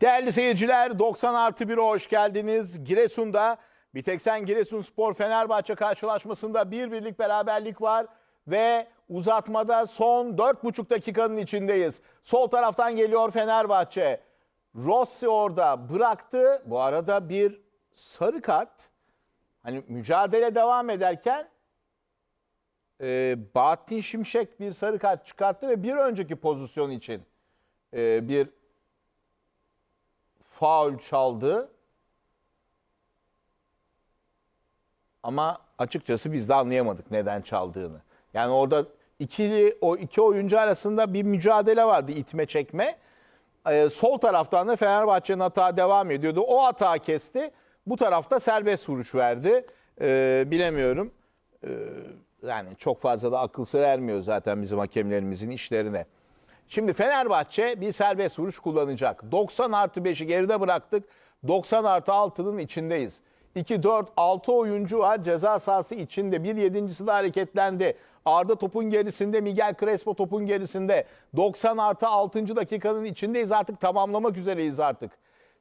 Değerli seyirciler 90 artı 1'e hoş geldiniz. Giresun'da Biteksen Giresun Spor Fenerbahçe karşılaşmasında bir birlik beraberlik var ve uzatmada son 4,5 dakikanın içindeyiz. Sol taraftan geliyor Fenerbahçe. Rossi orada bıraktı. Bu arada bir sarı kart. Hani mücadele devam ederken e, Bahattin Şimşek bir sarı kart çıkarttı ve bir önceki pozisyon için e, bir faul çaldı. Ama açıkçası biz de anlayamadık neden çaldığını. Yani orada ikili o iki oyuncu arasında bir mücadele vardı itme çekme. Ee, sol taraftan da Fenerbahçe'nin hata devam ediyordu. O hata kesti. Bu tarafta serbest vuruş verdi. Ee, bilemiyorum. Ee, yani çok fazla da akıl ermiyor zaten bizim hakemlerimizin işlerine. Şimdi Fenerbahçe bir serbest vuruş kullanacak. 90 artı 5'i geride bıraktık. 90 artı 6'nın içindeyiz. 2, 4, 6 oyuncu var ceza sahası içinde. Bir yedincisi de hareketlendi. Arda topun gerisinde, Miguel Crespo topun gerisinde. 90 artı 6. dakikanın içindeyiz artık tamamlamak üzereyiz artık.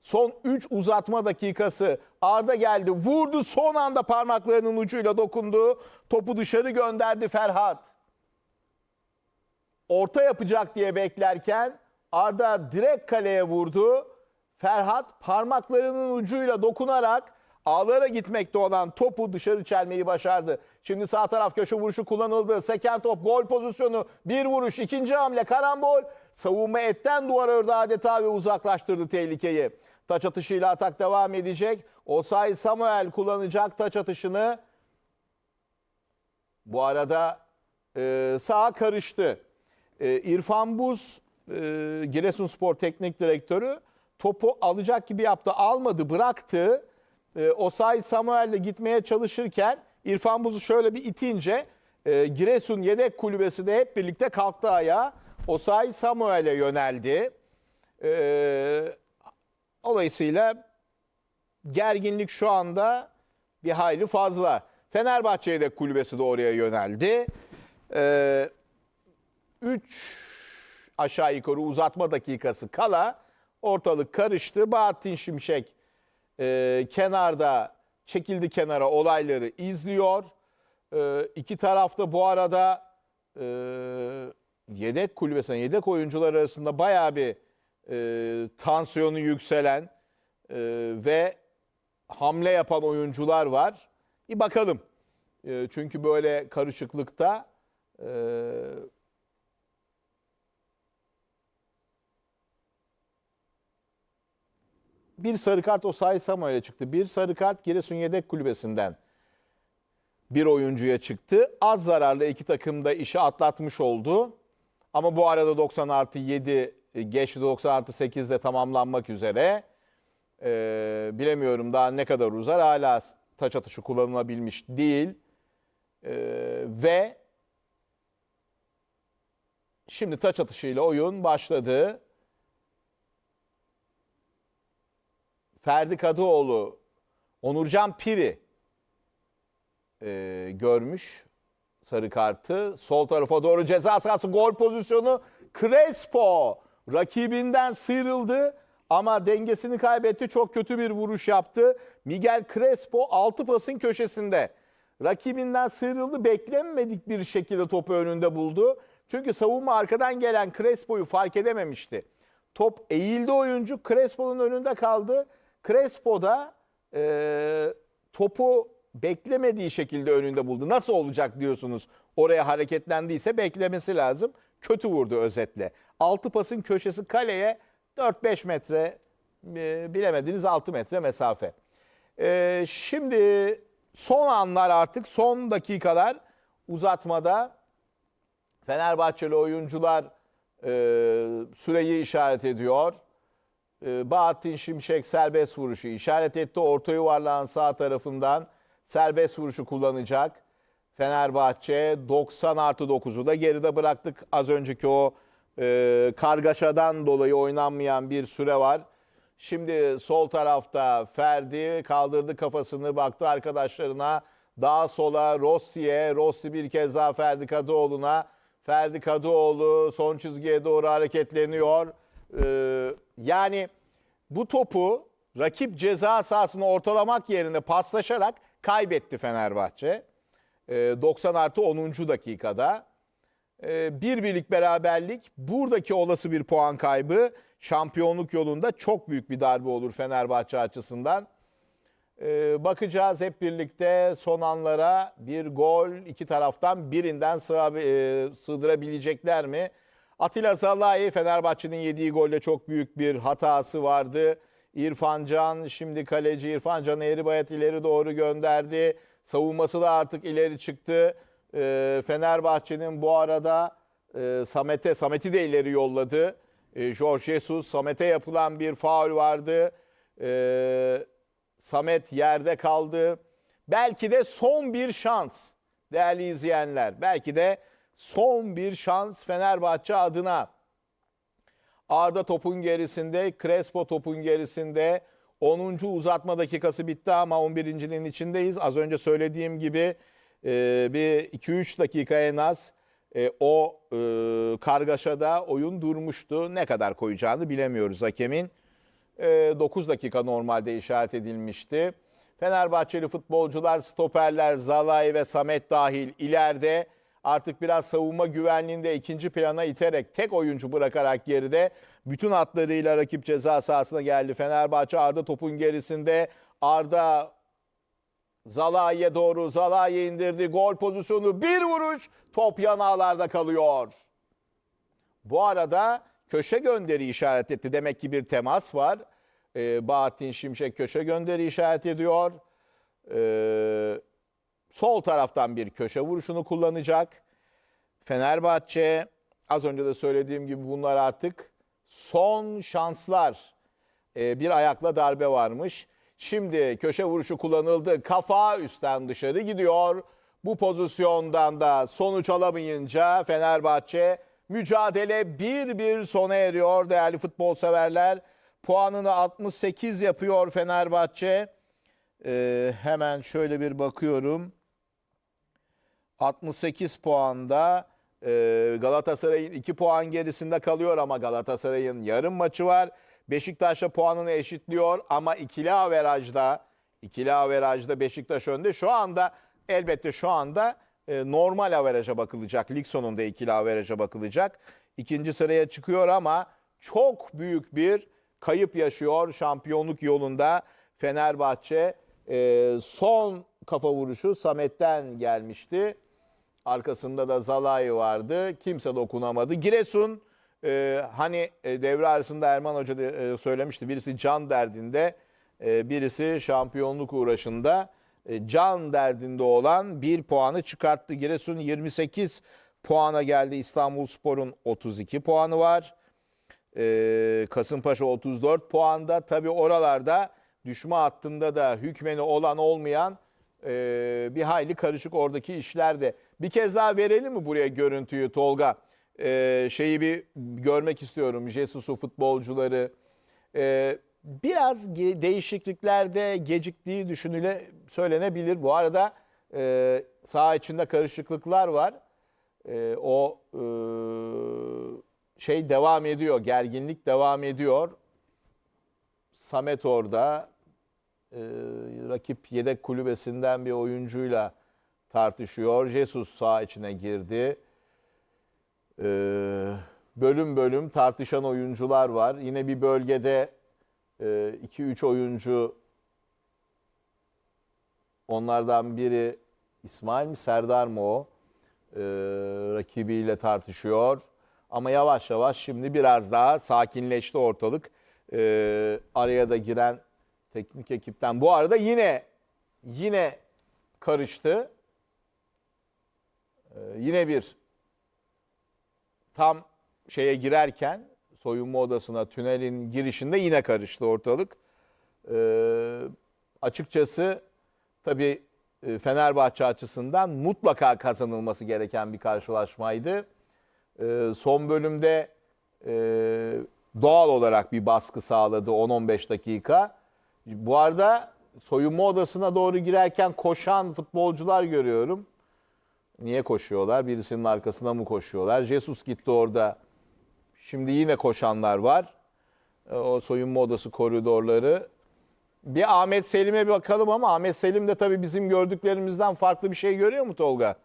Son 3 uzatma dakikası. Arda geldi, vurdu son anda parmaklarının ucuyla dokundu. Topu dışarı gönderdi Ferhat orta yapacak diye beklerken Arda direkt kaleye vurdu. Ferhat parmaklarının ucuyla dokunarak ağlara gitmekte olan topu dışarı çelmeyi başardı. Şimdi sağ taraf köşe vuruşu kullanıldı. Seken top gol pozisyonu bir vuruş ikinci hamle karambol. Savunma etten duvara ördü adeta ve uzaklaştırdı tehlikeyi. Taç atışıyla atak devam edecek. Osay Samuel kullanacak taç atışını. Bu arada e, sağa karıştı. E, İrfan Buz, e, Giresunspor Teknik Direktörü topu alacak gibi yaptı. Almadı, bıraktı. E, Osay Samuel'le gitmeye çalışırken İrfan Buz'u şöyle bir itince e, Giresun yedek kulübesi de hep birlikte kalktı ayağa. Osay Samuel'e yöneldi. E, dolayısıyla gerginlik şu anda bir hayli fazla. Fenerbahçe yedek kulübesi de oraya yöneldi. Eee 3 aşağı yukarı uzatma dakikası kala ortalık karıştı. Bahattin Şimşek e, kenarda çekildi kenara olayları izliyor. E, iki tarafta bu arada e, yedek kulübesine yedek oyuncular arasında bayağı bir e, tansiyonu yükselen e, ve hamle yapan oyuncular var. Bir bakalım. E, çünkü böyle karışıklıkta e, bir sarı kart Osayi Samuel'e çıktı. Bir sarı kart Giresun yedek kulübesinden bir oyuncuya çıktı. Az zararlı iki takım da işi atlatmış oldu. Ama bu arada 90 artı 7 geçti 90 artı 8 de tamamlanmak üzere. Ee, bilemiyorum daha ne kadar uzar. Hala taç atışı kullanılabilmiş değil. Ee, ve şimdi taç atışıyla oyun başladı. Ferdi Kadıoğlu, Onurcan Piri e, görmüş sarı kartı. Sol tarafa doğru ceza sahası gol pozisyonu. Crespo rakibinden sıyrıldı ama dengesini kaybetti. Çok kötü bir vuruş yaptı. Miguel Crespo altı pasın köşesinde. Rakibinden sıyrıldı. Beklenmedik bir şekilde topu önünde buldu. Çünkü savunma arkadan gelen Crespo'yu fark edememişti. Top eğildi oyuncu. Crespo'nun önünde kaldı. Crespo da e, topu beklemediği şekilde önünde buldu. Nasıl olacak diyorsunuz? Oraya hareketlendiyse beklemesi lazım. Kötü vurdu özetle. Altı pasın köşesi kaleye 4-5 metre e, bilemediniz 6 metre mesafe. E, şimdi son anlar artık son dakikalar uzatmada Fenerbahçeli oyuncular e, süreyi işaret ediyor. E, Bahattin Şimşek serbest vuruşu işaret etti. Orta yuvarlağın sağ tarafından serbest vuruşu kullanacak. Fenerbahçe 90 artı 9'u da geride bıraktık. Az önceki o e, kargaşadan dolayı oynanmayan bir süre var. Şimdi sol tarafta Ferdi kaldırdı kafasını baktı arkadaşlarına. Daha sola Rossi'ye, Rossi bir kez daha Ferdi Kadıoğlu'na. Ferdi Kadıoğlu son çizgiye doğru hareketleniyor. Ee, yani bu topu rakip ceza sahasını ortalamak yerine paslaşarak kaybetti Fenerbahçe. Ee, 90 artı 10. dakikada. Ee, bir birlik beraberlik buradaki olası bir puan kaybı şampiyonluk yolunda çok büyük bir darbe olur Fenerbahçe açısından. Ee, bakacağız hep birlikte son anlara bir gol iki taraftan birinden sığabi- e, sığdırabilecekler mi? Atilla Zalai Fenerbahçe'nin yediği golde çok büyük bir hatası vardı. İrfan Can şimdi kaleci İrfan Can Eğribayat ileri doğru gönderdi. Savunması da artık ileri çıktı. Ee, Fenerbahçe'nin bu arada e, Samet'e, Samet'i de ileri yolladı. E, Jorge Jesus, Samet'e yapılan bir faul vardı. Ee, Samet yerde kaldı. Belki de son bir şans değerli izleyenler. Belki de son bir şans Fenerbahçe adına. Arda topun gerisinde, Crespo topun gerisinde. 10. uzatma dakikası bitti ama 11.'nin içindeyiz. Az önce söylediğim gibi e, bir 2-3 dakika en az e, o e, kargaşada oyun durmuştu. Ne kadar koyacağını bilemiyoruz hakemin. E, 9 dakika normalde işaret edilmişti. Fenerbahçeli futbolcular, stoperler Zalai ve Samet dahil ileride artık biraz savunma güvenliğinde ikinci plana iterek tek oyuncu bırakarak geride bütün hatlarıyla rakip ceza sahasına geldi. Fenerbahçe Arda topun gerisinde Arda Zalai'ye doğru Zalai indirdi. Gol pozisyonu bir vuruş top yanağlarda kalıyor. Bu arada köşe gönderi işaret etti. Demek ki bir temas var. Ee, Bahattin Şimşek köşe gönderi işaret ediyor. Ee, sol taraftan bir köşe vuruşunu kullanacak. Fenerbahçe az önce de söylediğim gibi bunlar artık son şanslar. Ee, bir ayakla darbe varmış. Şimdi köşe vuruşu kullanıldı. Kafa üstten dışarı gidiyor. Bu pozisyondan da sonuç alamayınca Fenerbahçe mücadele 1-1 sona eriyor değerli futbol severler. Puanını 68 yapıyor Fenerbahçe. Ee, hemen şöyle bir bakıyorum. 68 puanda e, Galatasaray'ın 2 puan gerisinde kalıyor ama Galatasaray'ın yarım maçı var. Beşiktaş'la puanını eşitliyor ama ikili averajda ikili averajda Beşiktaş önde. Şu anda elbette şu anda e, normal averaja bakılacak. Lig sonunda ikili averaja bakılacak. İkinci sıraya çıkıyor ama çok büyük bir kayıp yaşıyor şampiyonluk yolunda Fenerbahçe. E, son kafa vuruşu Samet'ten gelmişti. Arkasında da Zalai vardı. Kimse dokunamadı. Giresun e, hani e, devre arasında Erman Hoca da e, söylemişti. Birisi can derdinde, e, birisi şampiyonluk uğraşında. E, can derdinde olan bir puanı çıkarttı. Giresun 28 puana geldi. İstanbulspor'un 32 puanı var. E, Kasımpaşa 34 puanda. Tabi oralarda düşme hattında da hükmeni olan olmayan e, bir hayli karışık oradaki işlerde. Bir kez daha verelim mi buraya görüntüyü Tolga? E, şeyi bir görmek istiyorum. Jesus'u futbolcuları. E, biraz değişikliklerde geciktiği düşünüle söylenebilir. Bu arada e, saha içinde karışıklıklar var. E, o e, şey devam ediyor. Gerginlik devam ediyor. Samet orada e, rakip yedek kulübesinden bir oyuncuyla tartışıyor. Jesus sağ içine girdi. E, bölüm bölüm tartışan oyuncular var. Yine bir bölgede 2-3 oyuncu onlardan biri İsmail mi Serdar mı o? E, rakibiyle tartışıyor. Ama yavaş yavaş şimdi biraz daha sakinleşti ortalık. E, araya da giren teknik ekipten. Bu arada yine yine karıştı. Ee, yine bir tam şeye girerken soyunma odasına tünelin girişinde yine karıştı ortalık. Ee, açıkçası tabii e, Fenerbahçe açısından mutlaka kazanılması gereken bir karşılaşmaydı. Ee, son bölümde e, doğal olarak bir baskı sağladı 10-15 dakika. Bu arada soyunma odasına doğru girerken koşan futbolcular görüyorum. Niye koşuyorlar? Birisinin arkasına mı koşuyorlar? Jesus gitti orada. Şimdi yine koşanlar var. e, o soyunma odası koridorları. Bir Ahmet Selim'e bir bakalım ama Ahmet Selim de tabii bizim gördüklerimizden farklı bir şey görüyor mu Tolga?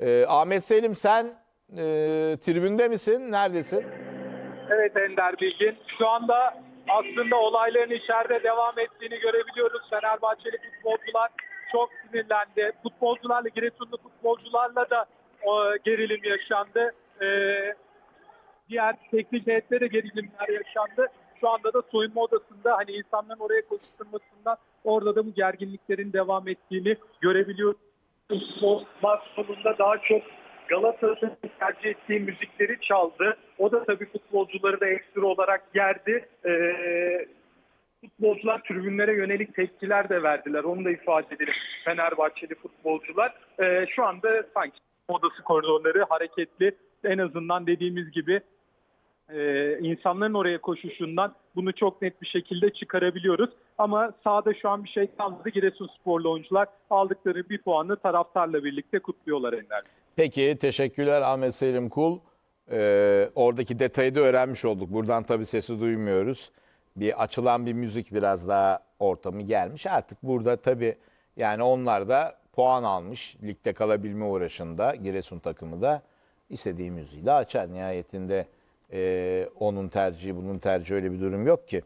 Ee, Ahmet Selim sen e, tribünde misin? Neredesin? Evet Ender Bilgin. Şu anda aslında olayların içeride devam ettiğini görebiliyoruz. Fenerbahçeli futbolcular çok sinirlendi. Futbolcularla, Giresunlu futbolcularla da o, gerilim yaşandı. Ee, diğer teknik heyette de gerilimler yaşandı. Şu anda da soyunma odasında hani insanların oraya koşturmasından orada da bu gerginliklerin devam ettiğini görebiliyoruz. Maç sonunda daha çok Galatasaray'ın tercih ettiği müzikleri çaldı. O da tabii futbolcuları da ekstra olarak gerdi. Ee, futbolcular tribünlere yönelik tepkiler de verdiler. Onu da ifade edelim Fenerbahçeli futbolcular. Ee, şu anda sanki odası koridorları hareketli. En azından dediğimiz gibi e, insanların oraya koşuşundan bunu çok net bir şekilde çıkarabiliyoruz. Ama sahada şu an bir şey kalmadı. Giresunsporlu oyuncular aldıkları bir puanı taraftarla birlikte kutluyorlar Ender. Peki teşekkürler Ahmet Selim Kul. Ee, oradaki detayı da öğrenmiş olduk. Buradan tabii sesi duymuyoruz. Bir açılan bir müzik biraz daha ortamı gelmiş. Artık burada tabii yani onlar da puan almış. Ligde kalabilme uğraşında Giresun takımı da istediği müziği de açar. Nihayetinde e, onun tercihi bunun tercihi öyle bir durum yok ki.